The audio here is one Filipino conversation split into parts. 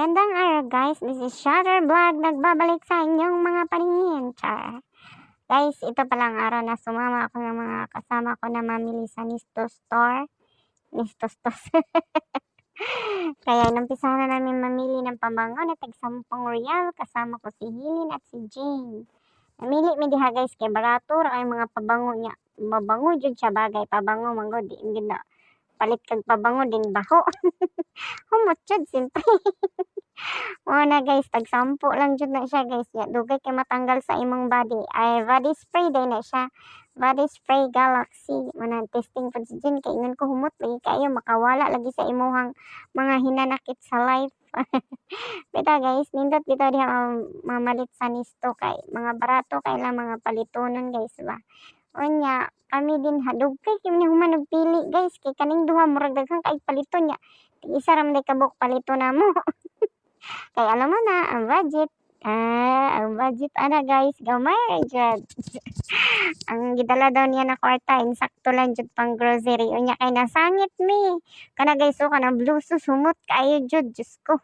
Magandang araw guys, this is Shutter Vlog, nagbabalik sa inyong mga paningin, char. Guys, ito palang araw na sumama ako ng mga kasama ko na mamili sa Nisto Store. Nisto Store. Kaya inumpisahan na namin mamili ng pabango na tag 10 real, kasama ko si Hilin at si Jane. Namili mi diha guys kay barato ra ay mga pabango niya. Mabango jud siya bagay pabango mango di gid na palit kag pabango din baho. Humot jud simple. Mo na guys, tag sampo lang jud na siya guys. Ya, dugay kay matanggal sa imong body. Ay body spray day na siya. Body spray Galaxy. Mana testing pa si Jen kay ingon ko humot lagi kayo makawala lagi sa imuhang mga hinanakit sa life. bita guys, nindot bitaw diha um, mamalit sa nisto kay mga barato kay lang mga palitonon guys ba. Unya, kami din hadug kay kami human nagpili guys kay kaning duha murag daghang kay paliton niya. Isa ram day kabuk palito na mo. kay alam mo na ang budget. Ah, ang budget ana guys, gamay jud. ang gidala daw niya na kwarta insakto lang jud pang grocery. Unya kay nasangit mi. Kana guys, so kana blue sus humot kayo jud, Diyos ko.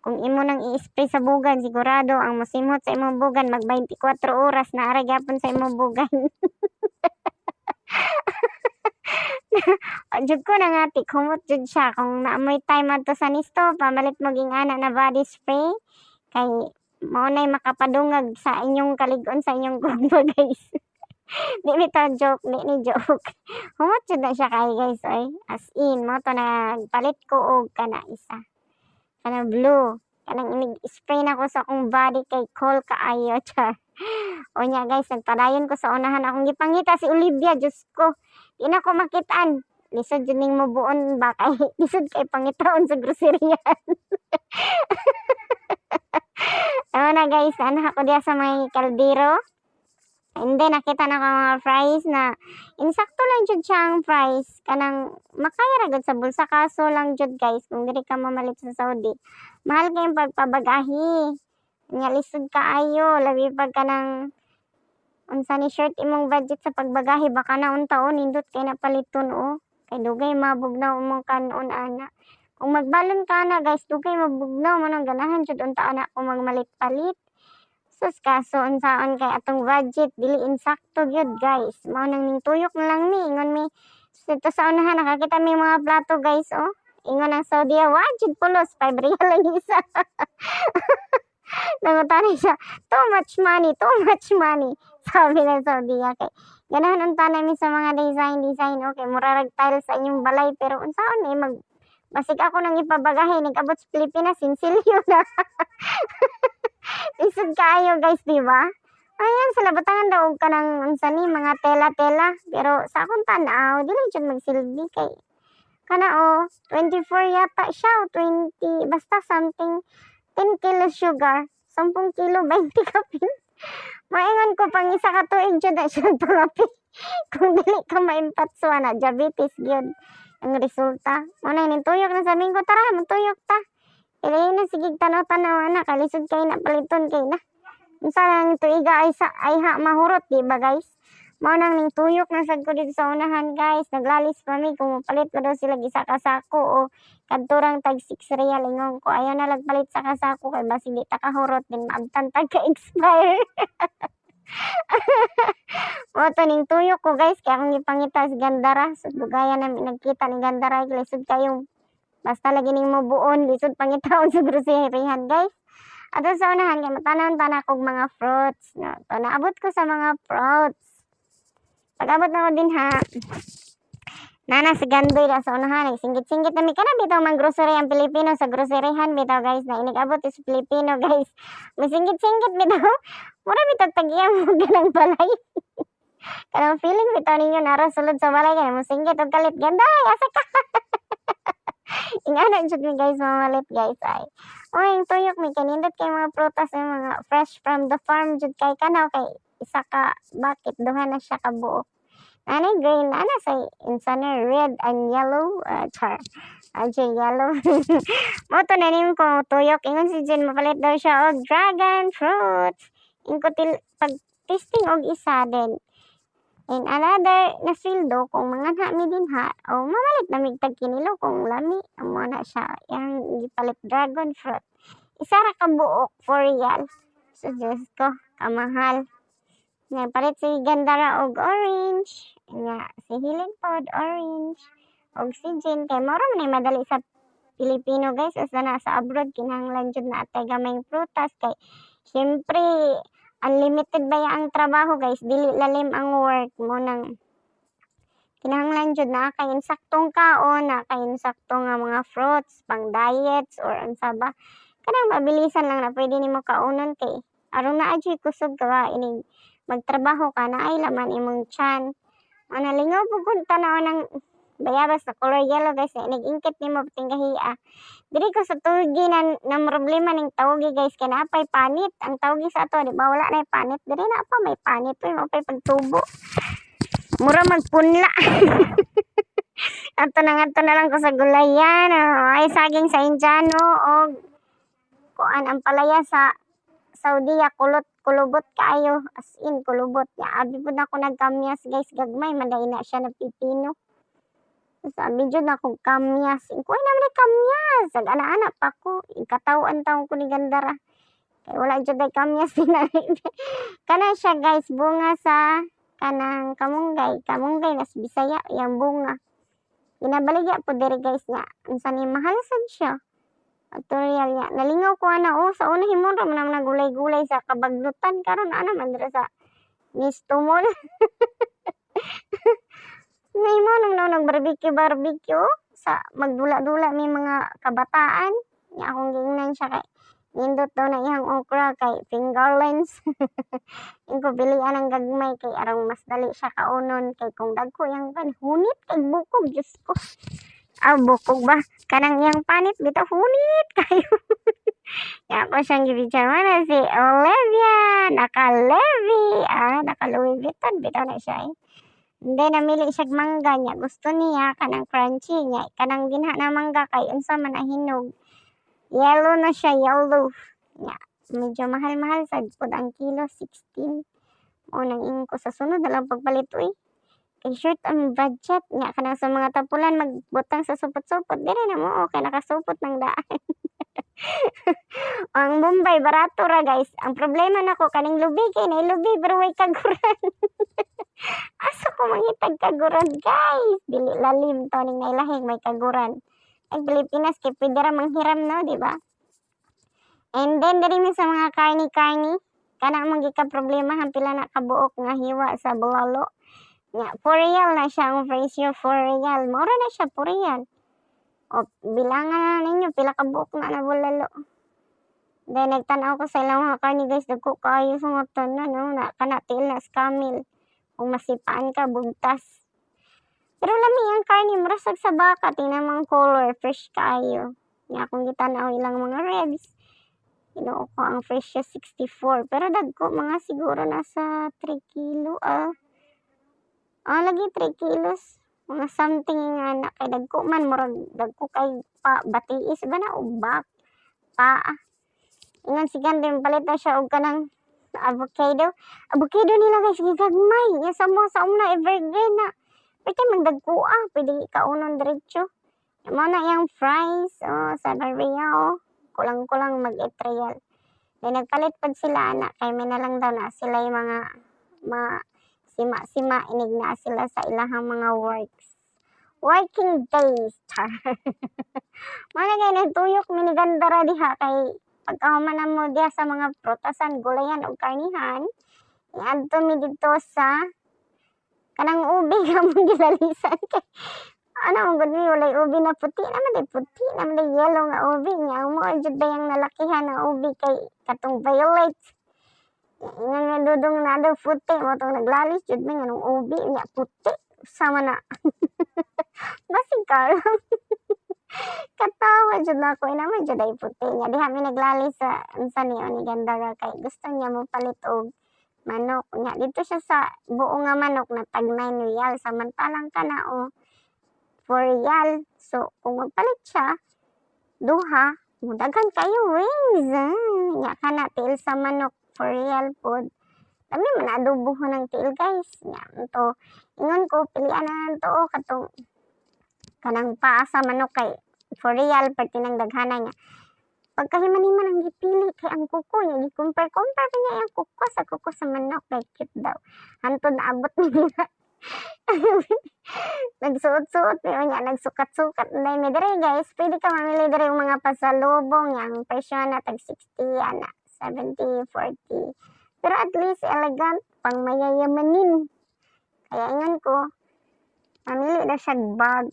Kung imo nang i-spray sa bugan, sigurado ang musimhot sa imong bugan mag 24 oras na ara sa imong bugan. Jud ko na nga ti kumot jud siya kung naamoy time adto sa nisto pamalit mo ging ana na body spray kay mao nay makapadungag sa inyong kalig-on sa inyong gugma guys. di bitaw joke, di ni joke. Humot jud na siya kay guys ay as in mo to nagpalit ko og kana isa. Kana blue. Kanang inig spray na ko sa akong body kay cool kaayo char. O nya guys, nagpadayon ko sa unahan akong gipangita si Olivia, Diyos ko. Di na ko makitaan. Lisod yun ning mubuon ba kay lisod kay pangitaon sa groceryan. Ano na guys, anak ako diya sa may kaldero. And nakita na ko mga fries na insakto lang jud siya ang fries. Kanang makaya sa bulsa kaso lang jud guys kung diri ka mamalit sa Saudi. Mahal kayong pagpabagahi. Nya lisod kaayo, labi pag ka ng unsa ni shirt imong budget sa pagbagahe baka na untaon nindot kay napaliton o. Kay dugay mabugnaw imong kanon ana. Kung magbalon ka na guys, dugay mabugnaw man ang ganahan jud unta ana kung magmalit-palit. Sus kaso unsaon kay atong budget dili insakto gyud guys. Mao nang ning tuyok na lang mi ingon mi dito sa unahan nakakita mi mga plato guys oh. Ingon ang Saudi wajid pulos 5 real lang isa. Nangutani siya, too much money, too much money. Sabi ng Saudi kay ganahan unta namin sa mga design design okay murarag tile sa inyong balay pero unsaon eh mag basig ako nang ipabagahe nagabot sa Pilipinas sinsilyo na. Isod kayo guys, di ba? Ayan, sa labatangan daw ka ng unsa mga tela-tela. Pero sa akong tanaw, dili jud magsilbi kay kana o 24 yata siya o 20 basta something 10 kilo sugar 10 kilo 20 kapin maingon ko pang isa ka tuig jud. Na siya pangapi kung dili ka maimpatswa na diabetes gyud ang resulta. Mo na ning tuyok na sabihin ko tara magtuyok ta. Ilayin na sige tanaw-tanaw na kalisod kay na paliton kay na. Unsa nang tuiga ay sa ay ha mahurot di ba guys? Mao nang ning tuyok na sad ko dito sa unahan guys. Naglalis pa mi kung palit ko daw sila gisa kasako o kadturang tag 6 real ingong ko. Ayaw na lagpalit sa kasako kay basi di ta kahurot din maabtan tag ka expire. Mo to ning tuyok ko guys kaya akong ipangita si Gandara. So dugaya na nagkita ni Gandara lisod kayong Basta lagi ning mabuon lisod pangitaon sa groceryhan guys. Ato sa unahan kay matanan tanan kog mga fruits no. To naabot ko sa mga fruits. Pag-abot na ko din ha. Nana si Gandoy na sa unahan singgit-singgit na mi kana bitaw man grocery ang Pilipino sa groceryhan bitaw guys na inigabot is Pilipino guys. Masinggit-singgit bitaw. Mura bitaw tagiyang mo ganang balay. Kanang feeling bitaw ninyo nara sulod sa balay kaya mo singgit og kalit ganda asa ka. Ingana jud mi guys mamalit guys ay. Oy, tuyok mi kanindot kay mga prutas ay mga fresh from the farm jud kay kanaw kay isa ka bakit? Duha na siya ka buok. Nanay green, ana sa insana red and yellow, uh, char. Ajay yellow. Mo to nanim ko tuyok. Ingon si Jen mapalit daw siya og dragon fruits. Ingko til pag tasting og isa din. And another na sweldo kung mga na mi din ha. O mamalit na mig tag kinilo kung lami. Amo na siya. Yang gipalit dragon fruit. Isa ra ka buok for real. So Diyos ko kamahal nga palit si Gandara og orange. Nga si Healing Pod orange. Og si Jin kay mao ra man ay madali sa Pilipino guys. Asa na sa abroad kinahanglan jud na atay gamayng prutas. Kay syempre unlimited ba ya ang trabaho guys? Dili lalim ang work. Mo nang kinahanglan jud na kay insaktong kaon na kay insaktong nga mga fruits pang diets or unsa ba. Kanang mabilisan lang na pwede nimo kaunon kay aron na adyoy kusog ka ba inig magtrabaho ka na ay laman imong tiyan. Ana lingaw pugod tanaw ng bayabas na color yellow guys. Na nag-ingkit nimo tinggahiya diri ko sa tugi na, na problema ning tawgi guys kay napay panit. Ang tawgi sa ato di ba wala na panit. Diri na pa may panit. Uy mo pay pagtubo. Mura magpunla. Ato na nga na lang ko sa gulayan oh, ay saging sa Indiano o kuan ang palaya sa Saudiya kulot kulubot kayo. As in kulubot ya abi pud ako nagkamyas guys. Gagmay manday na siya na pipino sabi jud na akong kamyas. Ko na man kamyas sag ana-ana pa ko. Ikatawan taon ko ni gandara. Kay wala jud ay kamyas na kana siya guys. Bunga sa kanang kamunggay. Kamunggay nas Bisaya. Yang bunga. Ginabaligya po diri guys nga. Unsa ni mahal sad siya tutorial niya nalingaw ko ana oh sa una himon ra man na gulay-gulay sa kabaglutan karon ana man dira sa Misto Mall may mo nung nung nag-barbecue barbecue sa magdula-dula may mga kabataan niya akong gingnan siya kay nindot daw na iyang okra kay fingerlings ingko bilian ang gagmay kay arang mas dali siya kaunon kay kung dagko yang kan hunit kay bukog Diyos ko ah bukog ba kanang iyang panit bitaw hunit kayo ya ako siyang gibidyan na si Olivia naka-Levi ah naka-Louis Vuitton bitaw na siya eh hindi namili siya mangga niya. Gusto niya kanang crunchy niya. Kanang dinha na mangga kay unsa man ang hinog. Yellow na siya, yellow. Niya. Medyo mahal-mahal sa pud ang kilo 16. O nang ingko sa sunod na lang pagpalit. Kay short ang budget niya kanang sa mga tapulan magbutang sa supot-supot. Dire na mo okay nakasupot ng daan. ang Bombay barato ra guys. Ang problema nako kaning lubi kay na lubi pero way kaguran. Asa ko mangitag kaguran guys. Dili lalim to ning nailahig may kaguran. Ay Pilipinas kay pwede ra manghiram no, di ba? And then diri sa mga karni-karni, kana man gika problema pila na kabuok nga hiwa sa bulalo. Nga, for real na siya ang presyo, for real. Mura na siya, for real. O, bilangan na ninyo, pila kabuok na na bulalo. Then, nagtanaw ko sa ilang mga karni guys, dagko kayo sa mga tanan, no, na kanatil na scamil kung masipaan ka, bugtas. Pero lami ang karni, marasag sa baka, tingnan mga color, fresh kayo. Nga akong gitanaw ilang mga ribs. Ginoo ang fresh siya 64. Pero dagko, mga siguro nasa 3 kilo, ah. Ah, lagi 3 kilos. Mga something nga na kay dagko man, murag dagko kay pa, batiis ba na, ubak, pa. Ingan si Gandem, palit na siya og kanang avocado. Avocado nila guys, gigagmay. Yung sa mo sa umna evergreen na. Pwede magdagko ah. Pwede kaunon diretso. Mga na yung fries. Oh, sa barbeya oh. Kulang-kulang mag-etrial. Then nagpalit pag sila na. Kay may na lang daw na sila yung mga mga sima-sima inig na sila sa ilahang mga works. Working days. Char. mga kay nagtuyok minigandara diha kay pagkahuman mo diya sa mga protasan, gulayan o karnihan, iadto mi dito sa kanang ubi ka mong gilalisan kay ano ang gud mi walay ubi na puti naman day puti naman day yellow nga ubi nya mo jud dayang nalakihan na ubi kay katong violet nga dudong na daw puti mo tong naglalis jud mi nganong ubi nya puti sama na basig ka katawa jud na ako naman jud ay puti nya diha mi naglalis sa unsa ni ni ganda ra kay gusto niya mo palit og manok nya dito siya sa buo nga manok na tag 9 real samantalang kana o 4 real so kung magpalit siya duha mudagan kayo wings. Ah. nya kana til sa manok 4 real pod Dami man adobo ho ng tiil guys. Nya to ingon ko pilian na to o katong kanang paa sa manok kay for real pati ng daghana niya. Pagkahiman-himan ang gipili kay ang kuko niya gi-compare-compare pa niya ang kuko sa kuko sa manok kay cute daw. Hantod na abot niya. nagsuot-suot pero niya nagsukat-sukat na mi dire guys pwede ka mamili dire mga pasalubong yang presyo na tag 60 ana 70 40 pero at least elegant pang mayayamanin. Kaya ingon ko mamili na siya bag.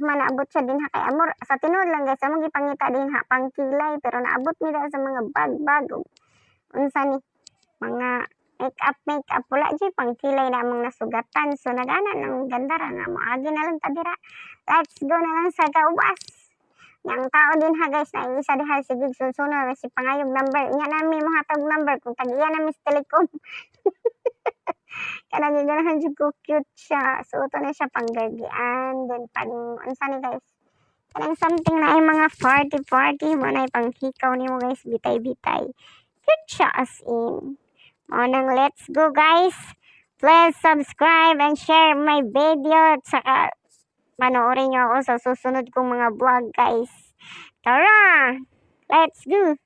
Manaabot siya din ha. Kay amor sa tinuod lang guys amo gipangita din ha pang kilay. Pero naabot mi sa mga bag bag ug unsa ni mga make up make up wala dyan pang kilay na among nasugatan. So nagana ng ganda ra nga moagi na lang ta dira. Let's go na lang sa kaubas yang tao din ha guys na isa diha sige susunod na si pangayog number. Nya namin mo hatag number kung tagiya na Miss Telecom. Kana giganahan jud ko cute siya. So ito na siya panggagian then pag unsa ni guys. Kanang something na ay mga party party. Mo na panghikaw nimo guys. Bitay bitay cute siya as in. O nang let's go guys. Please subscribe and share my video. At saka panoorin nyo ako sa susunod kong mga vlog guys. Tara! Let's go!